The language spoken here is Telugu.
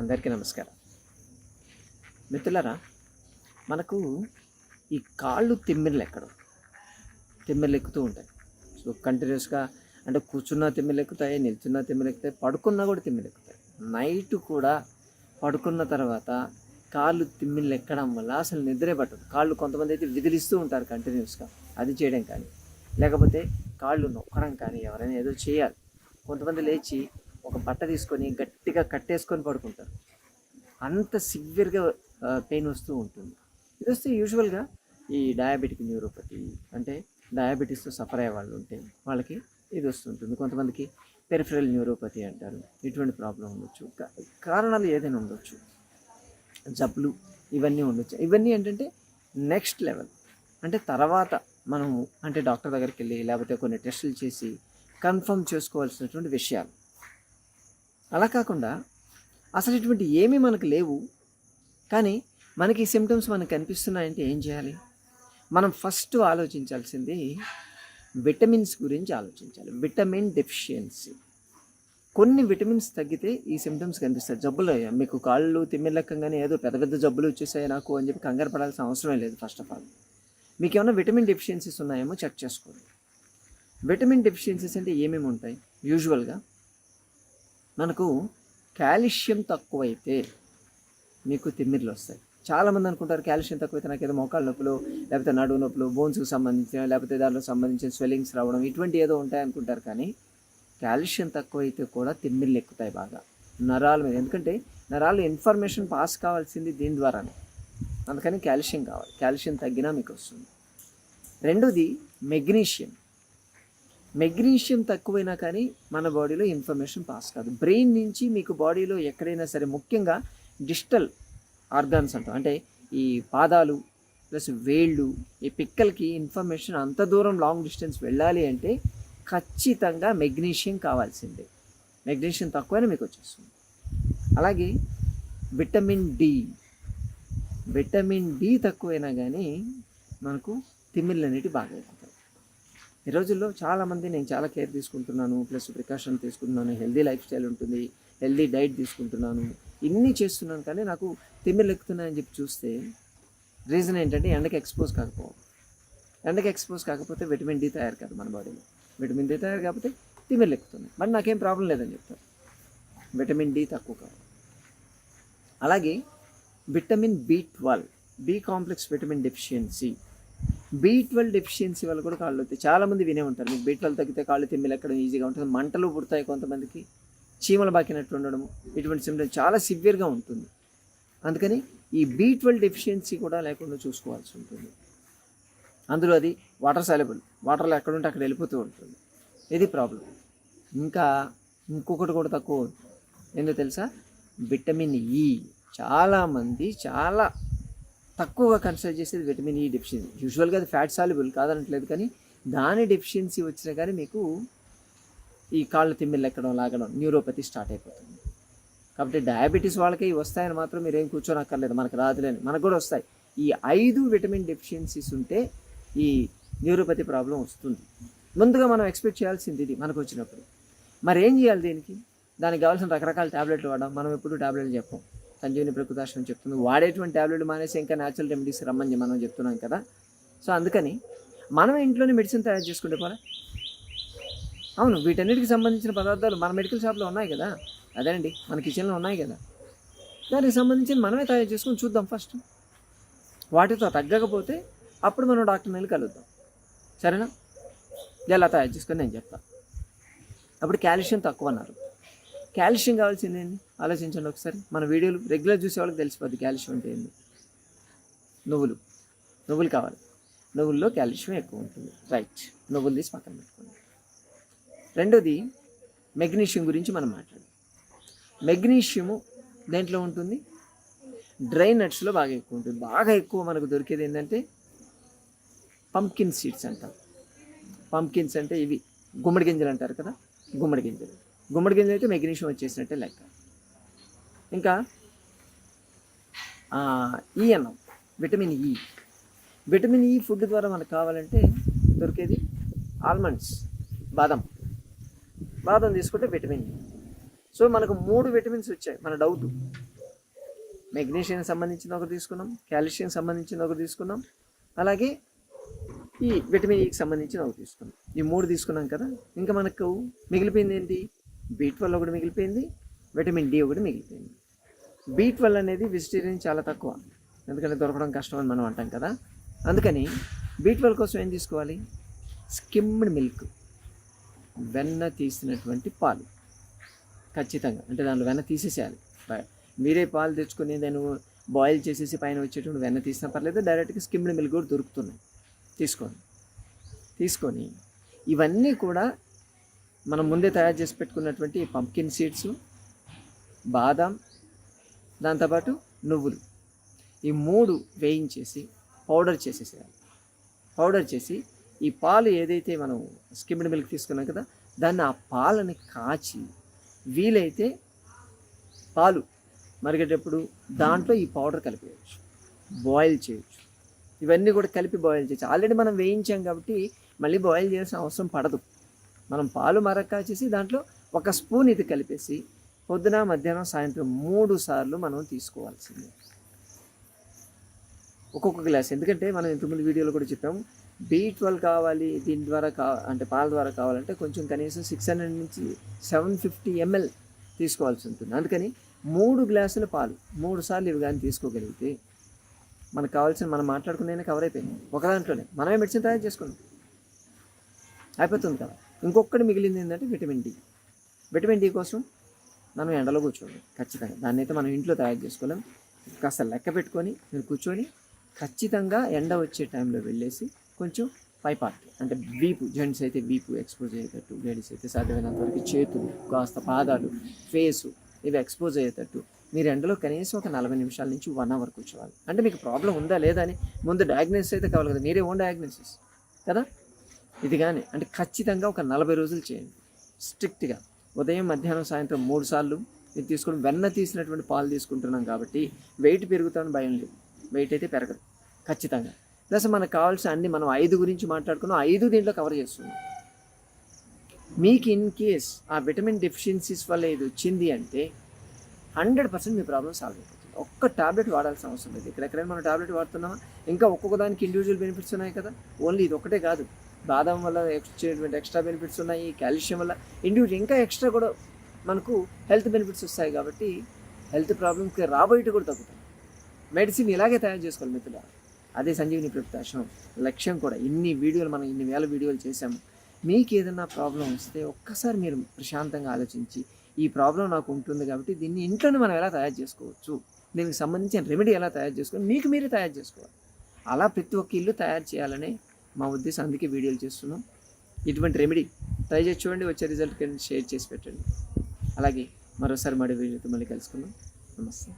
అందరికీ నమస్కారం. మిత్రులారా మనకు ఈ కాళ్ళు తిమ్మిర్లు ఎక్కడం తిమ్మిర్లు ఎక్కుతూ ఉంటాయి. సో కంటిన్యూస్గా అంటే కూర్చున్నా తిమ్మిర్లు ఎక్కుతాయి నిల్చున్నా తిమ్మిర్లు ఎక్కుతాయి పడుకున్నా కూడా తిమ్మిర్లు ఎక్కుతాయి. నైట్ కూడా పడుకున్న తర్వాత కాళ్ళు తిమ్మిర్లు ఎక్కడం వల్ల అసలు నిద్రే పట్టదు. కాళ్ళు కొంతమంది అయితే విదిలిస్తూ ఉంటారు కంటిన్యూస్గా. అది చేయడం కానీ లేకపోతే కాళ్ళు నొక్కడం కానీ ఎవరైనా ఏదో చేయాలి. కొంతమంది లేచి ఒక బట్ట తీసుకొని గట్టిగా కట్టేసుకొని పడుకుంటారు. అంత సివియర్గా పెయిన్ వస్తూ ఉంటుంది. ఇది వస్తే యూజువల్గా ఈ డయాబెటిక్ న్యూరోపతి అంటే డయాబెటీస్తో సఫర్ అయ్యే వాళ్ళు ఉంటే వాళ్ళకి ఇది వస్తుంటుంది కొంతమందికి పెరిఫరల్ న్యూరోపతి అంటారు. ఇటువంటి ప్రాబ్లం ఉండొచ్చు. కారణాలు ఏదైనా ఉండొచ్చు. జబ్బులు ఇవన్నీ ఉండొచ్చు. ఇవన్నీ ఏంటంటే నెక్స్ట్ లెవెల్. అంటే తర్వాత మనము అంటే డాక్టర్ దగ్గరికి వెళ్ళి లేకపోతే కొన్ని టెస్టులు చేసి కన్ఫర్మ్ చేసుకోవాల్సినటువంటి విషయాలు. అలా కాకుండా అసలు ఇటువంటి ఏమీ మనకు లేవు కానీ మనకి ఈ సిమ్టమ్స్ మనకు కనిపిస్తున్నాయంటే ఏం చేయాలి? మనం ఫస్ట్ ఆలోచించాల్సింది విటమిన్స్ గురించి ఆలోచించాలి. విటమిన్ డెఫిషియన్సీ కొన్ని విటమిన్స్ తగ్గితే ఈ సిమ్టమ్స్ కనిపిస్తాయి. జబ్బులు అయ్యా మీకు కాళ్ళు తిమ్మిర్లెక్కంగానే ఏదో పెద్ద పెద్ద జబ్బులు వచ్చేసాయి నాకు అని చెప్పి కంగారు పడాల్సిన అవసరమే లేదు ఫస్ట్ ఆఫ్ ఆల్ మీకు ఏమైనా విటమిన్ డెఫిషియన్సీస్ ఉన్నాయేమో చెక్ చేసుకోండి. విటమిన్ డెఫిషియన్సీస్ అంటే ఏమేమి ఉంటాయి? యూజువల్గా మనకు కాల్షియం తక్కువైతే మీకు తిమ్మిర్లు వస్తాయి చాలామంది అనుకుంటారు కాల్షియం తక్కువైతే నాకు ఏదో మోకాళ్ళ నొప్పులు లేకపోతే నడువు నొప్పులు బోన్స్కి సంబంధించిన లేకపోతే దాంట్లో సంబంధించిన స్వెల్లింగ్స్ రావడం ఇటువంటి ఏదో ఉంటాయనుకుంటారు కానీ కాల్షియం తక్కువైతే కూడా తిమ్మిర్లు ఎక్కుతాయి బాగా. నరాల మీద. ఎందుకంటే నరాలు ఇన్ఫర్మేషన్ పాస్ కావాల్సింది దీని ద్వారానే. అందుకని కాల్షియం కావాలి. కాల్షియం తగ్గినా మీకు వస్తుంది. రెండోది మెగ్నీషియం. మెగ్నీషియం తక్కువైనా కానీ మన బాడీలో ఇన్ఫర్మేషన్ పాస్ కాదు. బ్రెయిన్ నుంచి మీకు బాడీలో ఎక్కడైనా సరే ముఖ్యంగా డిజిటల్ ఆర్గాన్స్ అంటాం. అంటే ఈ పాదాలు ప్లస్ వేళ్ళు ఈ పిక్కలకి ఇన్ఫర్మేషన్ అంత దూరం లాంగ్ డిస్టెన్స్ వెళ్ళాలి అంటే ఖచ్చితంగా మెగ్నీషియం కావాల్సిందే. మెగ్నీషియం తక్కువైనా మీకు వచ్చేస్తుంది. అలాగే విటమిన్ డి. విటమిన్ డి తక్కువైనా కానీ మనకు తిమ్మిళ్ళు అనేవి బాగా ఈ రోజుల్లో చాలామంది నేను చాలా కేర్ తీసుకుంటున్నాను ప్లస్ ప్రికాషన్ తీసుకుంటున్నాను హెల్దీ లైఫ్ స్టైల్ ఉంటుంది హెల్దీ డైట్ తీసుకుంటున్నాను ఇన్ని చేస్తున్నాను కానీ నాకు తిమ్మిరెక్కుతున్నాయని చెప్పి చూస్తే రీజన్ ఏంటంటే ఎండకి ఎక్స్పోజ్ కాకపోవడం. ఎండకి ఎక్స్పోజ్ కాకపోతే విటమిన్ డి తయారు కాదు మన బాడీలో. విటమిన్ డి తయారు కాకపోతే తిమ్మిర్లు మరి నాకేం ప్రాబ్లం లేదని చెప్తారు విటమిన్ డి తక్కువ కాదు అలాగే vitamin B twelve B complex vitamin deficiency. B twelve deficiency వల్ల కూడా కాళ్ళు అవుతాయి చాలామంది వినే ఉంటారు మీకు బి ట్వెల్వ్ తగ్గితే కాళ్ళు తిమ్మిలు ఎక్కడం ఈజీగా ఉంటుంది? మంటలు పుడతాయి కొంతమందికి చీమలు బాకినట్టు ఉండడం ఇటువంటి సిమ్టమ్స్ చాలా సివియర్గా ఉంటుంది. అందుకని ఈ బి ట్వెల్వ్ డెఫిషియన్సీ కూడా లేకుండా చూసుకోవాల్సి ఉంటుంది. అందులో అది వాటర్ సాలబుల్ వాటర్లో ఎక్కడుంటే అక్కడ వెళ్ళిపోతూ ఉంటుంది. ఇది ప్రాబ్లం ఇంకా ఇంకొకటి కూడా తక్కువ ఏందో తెలుసా? Vitamin E. చాలామంది చాలా తక్కువగా కన్సిడర్ చేసేది విటమిన్ ఈ డెఫిషియన్సీ. యూజువల్గా అది ఫ్యాట్ సాల్యుబుల్ కాదనట్లేదు కానీ దాని డెఫిషియన్సీ వచ్చినా కానీ మీకు ఈ కాళ్ళు తిమ్మిళ్ళు ఎక్కడం లాగడం న్యూరోపతి స్టార్ట్ అయిపోతుంది. కాబట్టి డయాబెటీస్ వాళ్ళకి వస్తాయని మాత్రం మీరు ఏం కూర్చోనక్కర్లేదు. మనకు రాదులేని మనకు కూడా వస్తాయి. ఈ ఐదు విటమిన్ డెఫిషియన్సీస్ ఉంటే ఈ న్యూరోపతి ప్రాబ్లం వస్తుంది. ముందుగా మనం ఎక్స్పెక్ట్ చేయాల్సింది ఇది మనకు వచ్చినప్పుడు. మరి ఏం చేయాలి దీనికి? దానికి కావాల్సిన రకరకాల ట్యాబ్లెట్లు వాడడం. మనం ఎప్పుడు ట్యాబ్లెట్లు చెప్పాం. సంజీవిని ప్రకృతాశ్రం చెప్తుంది. వాడేటువంటి ట్యాబ్లెట్లు మానేసి ఇంకా న్యాచురల్ రెమెడీస్ రమ్మని మనం చెప్తున్నాం కదా. సో అందుకని మనం ఇంట్లోనే మెడిసిన్ తయారు చేసుకుంటే పోరా? అవును వీటన్నిటికి సంబంధించిన పదార్థాలు మన మెడికల్ షాప్లో ఉన్నాయి కదా. అదేనండి మన కిచెన్లో ఉన్నాయి కదా. దానికి సంబంధించి మనమే తయారు చేసుకొని చూద్దాం ఫస్ట్ వాటితో తగ్గకపోతే అప్పుడు మనం డాక్టర్ని వెళ్ళి కలుద్దాం. సరేనా? ఎలా తయారు చేసుకొని నేను చెప్తాను అప్పుడు కాల్షియం తక్కువ అన్నారు కాల్షియం కావాల్సింది ఏంటి ఆలోచించండి ఒకసారి. మన వీడియోలు రెగ్యులర్ చూసే వాళ్ళకి తెలిసిపోద్ది కాల్షియం అంటే ఏంది? నువ్వులు. నువ్వులు కావాలి. నువ్వుల్లో కాల్షియం ఎక్కువ ఉంటుంది. రైట్ నువ్వులు తీసి పక్కన పెట్టుకోండి. రెండోది మెగ్నీషియం గురించి మనం మాట్లాడదాం. మెగ్నీషియము దేంట్లో ఉంటుంది? డ్రై నట్స్లో బాగా ఎక్కువ ఉంటుంది. బాగా ఎక్కువ మనకు దొరికేది ఏంటంటే పంకిన్ సీడ్స్ అంటాం. పంకిన్స్ అంటే ఇవి గుమ్మడి గింజలు అంటారు కదా? గుమ్మడి గింజలు. గుమ్మడి గింజలు అయితే మెగ్నీషియం వచ్చేసినట్టే లెక్క. ఇంకా ఈ అన్నం vitamin E vitamin E food ద్వారా మనకు కావాలంటే దొరికేది ఆల్మండ్స్ బాదం. బాదం తీసుకుంటే విటమిన్ ఈ e. సో మనకు మూడు విటమిన్స్ వచ్చాయి మన డౌట్ మెగ్నీషియం సంబంధించిన ఒకటి తీసుకున్నాం కాల్షియం సంబంధించిన ఒకటి తీసుకున్నాం అలాగే ఈ విటమిన్ ఈకి e సంబంధించిన ఒకటి తీసుకున్నాం. ఈ మూడు తీసుకున్నాం కదా ఇంకా మనకు మిగిలిపోయింది ఏంటి? బీ ట్వెల్వ్ ఒకటి మిగిలిపోయింది విటమిన్ డి ఒకటి మిగిలిపోయింది. బీ ట్వెల్వ్ అనేది వెజిటేరియన్ చాలా తక్కువ. ఎందుకంటే దొరకడం కష్టం అని మనం అంటాం కదా. అందుకని బీ ట్వెల్వ్ కోసం ఏం తీసుకోవాలి? స్కిమ్డ్ మిల్క్ వెన్న తీసినటువంటి పాలు. ఖచ్చితంగా. అంటే దాంట్లో వెన్న తీసేసేయాలి. మీరే పాలు తెచ్చుకొని దాన్ని బాయిల్ చేసేసి పైన వచ్చేటువంటి వెన్న తీసినా పర్లేదు డైరెక్ట్గా స్కిమ్డ్ మిల్క్ కూడా దొరుకుతున్నాయి. తీసుకోండి. తీసుకొని ఇవన్నీ కూడా మనం ముందే తయారు చేసి పెట్టుకున్నటువంటి పంకిన్ సీడ్స్ బాదాం దాంతోపాటు నువ్వులు. ఈ మూడు వేయించేసి పౌడర్ చేసేసేయాలి. పౌడర్ చేసి ఈ పాలు ఏదైతే మనం స్కిమ్డ్ మిల్క్ తీసుకున్నాం కదా దాన్ని ఆ పాలని కాచి వీలైతే పాలు మరిగేటప్పుడు దాంట్లో ఈ పౌడర్ కలిపేయచ్చు. బాయిల్ చేయొచ్చు. ఇవన్నీ కూడా కలిపి బాయిల్ చేయొచ్చు. ఆల్రెడీ మనం వేయించాం కాబట్టి మళ్ళీ బాయిల్ చేయాల్సిన అవసరం పడదు. మనం పాలు మరక్క చేసి దాంట్లో ఒక స్పూన్ ఇది కలిపేసి పొద్దున మధ్యాహ్నం సాయంత్రం మూడు సార్లు మనం తీసుకోవాల్సిందే. ఒక్కొక్క గ్లాస్. ఎందుకంటే మనం ఇంతకుముందు వీడియోలో కూడా చెప్పాము బీ ట్వెల్వ్ కావాలి దీని ద్వారా కా అంటే పాల ద్వారా కావాలంటే కొంచెం కనీసం సిక్స్ హండ్రెడ్ నుంచి సెవెన్ ఫిఫ్టీ ఎంఎల్ తీసుకోవాల్సి ఉంటుంది. అందుకని మూడు గ్లాసుల పాలు మూడు సార్లు ఇవి కానీ తీసుకోగలిగితే మనకు కావాల్సిన మనం మాట్లాడుకునే కవర్ అయిపోయింది ఒక దాంట్లోనే. మనమే మెడిసిన్ తయారు చేసుకున్నాం. అయిపోతుంది కదా. ఇంకొకటి మిగిలింది ఏంటంటే విటమిన్ డి విటమిన్ డి కోసం మనం ఎండలో కూర్చోండి ఖచ్చితంగా. దాన్ని అయితే మనం ఇంట్లో తయారు చేసుకోలేం. కాస్త లెక్క పెట్టుకొని మీరు కూర్చొని ఖచ్చితంగా ఎండ వచ్చే టైంలో వెళ్ళేసి కొంచెం పై అంటే వీపు జెంట్స్ అయితే వీపు ఎక్స్పోజ్ అయ్యేటట్టు లేడీస్ అయితే సాధ్యమైనంత వరకు చేతులు కాస్త పాదాలు ఫేసు ఇవి ఎక్స్పోజ్ అయ్యేటట్టు మీరు ఎండలో కనీసం ఒక నలభై నిమిషాల నుంచి వన్ అవర్ కూర్చోవాలి. అంటే మీకు ప్రాబ్లం ఉందా లేదా అని ముందు డయాగ్నోసిస్ అయితే కావాలి కదా. మీరే ఓన్ డయాగ్నోసిస్ కదా? ఇది కానీ అంటే ఖచ్చితంగా ఒక నలభై రోజులు చేయండి. స్ట్రిక్ట్గా. ఉదయం మధ్యాహ్నం సాయంత్రం మూడు సార్లు ఇది తీసుకుని వెన్న తీసినటువంటి పాలు తీసుకుంటున్నాం కాబట్టి వెయిట్ పెరుగుతామని భయం లేదు. వెయిట్ అయితే పెరగదు. ఖచ్చితంగా. ప్లస్ మనకు కావాల్సిన అన్ని మనం ఐదు గురించి మాట్లాడుకున్నాం. ఐదు దీంట్లో కవర్ చేస్తున్నాం. మీకు ఇన్ కేస్ ఆ విటమిన్ డెఫిషియన్సీస్ వల్ల ఇది వచ్చింది అంటే హండ్రెడ్ పర్సెంట్ మీ ప్రాబ్లం సాల్వ్ అయిపోతుంది. ఒక్క టాబ్లెట్ వాడాల్సిన అవసరం లేదు. ఇక్కడెక్కడైనా మనం టాబ్లెట్ వాడుతున్నామా? ఇంకా ఒక్కొక్క దానికి ఇండివిజువల్ బెనిఫిట్స్ ఉన్నాయి కదా. ఓన్లీ ఇది ఒకటే కాదు. బాదం వల్ల వచ్చేటువంటి ఎక్స్ట్రా బెనిఫిట్స్ ఉన్నాయి కాల్షియం వల్ల. ఇండివిజువల్ ఇంకా ఎక్స్ట్రా కూడా మనకు హెల్త్ బెనిఫిట్స్ వస్తాయి కాబట్టి హెల్త్ ప్రాబ్లమ్స్కి రాబోయేటి కూడా తగ్గుతాయి. మెడిసిన్ ఇలాగే తయారు చేసుకోవాలి మిత్రుల అదే సంజీవిని ప్రత్యాశం లక్ష్యం కూడా. ఇన్ని వీడియోలు మనం ఇన్ని వేల వీడియోలు చేశాము. మీకు ఏదైనా ప్రాబ్లం వస్తే ఒక్కసారి మీరు ప్రశాంతంగా ఆలోచించి ఈ ప్రాబ్లం నాకు ఉంటుంది కాబట్టి దీన్ని ఇంట్లోనే మనం ఎలా తయారు చేసుకోవచ్చు? దీనికి సంబంధించిన రెమెడీ ఎలా తయారు చేసుకోవాలి? మీకు మీరే తయారు చేసుకోవాలి. అలా ప్రతి ఒక్క ఇల్లు తయారు చేయాలనే మా ఉద్దేశం అందుకే వీడియోలు చేస్తున్నాం. ఇటువంటి రెమెడీ ట్రై చేసి చూడండి వచ్చే రిజల్ట్ షేర్ చేసి పెట్టండి. అలాగే మరోసారి మరో వీడియోతో మళ్ళీ కలుసుకుందాం. నమస్తే.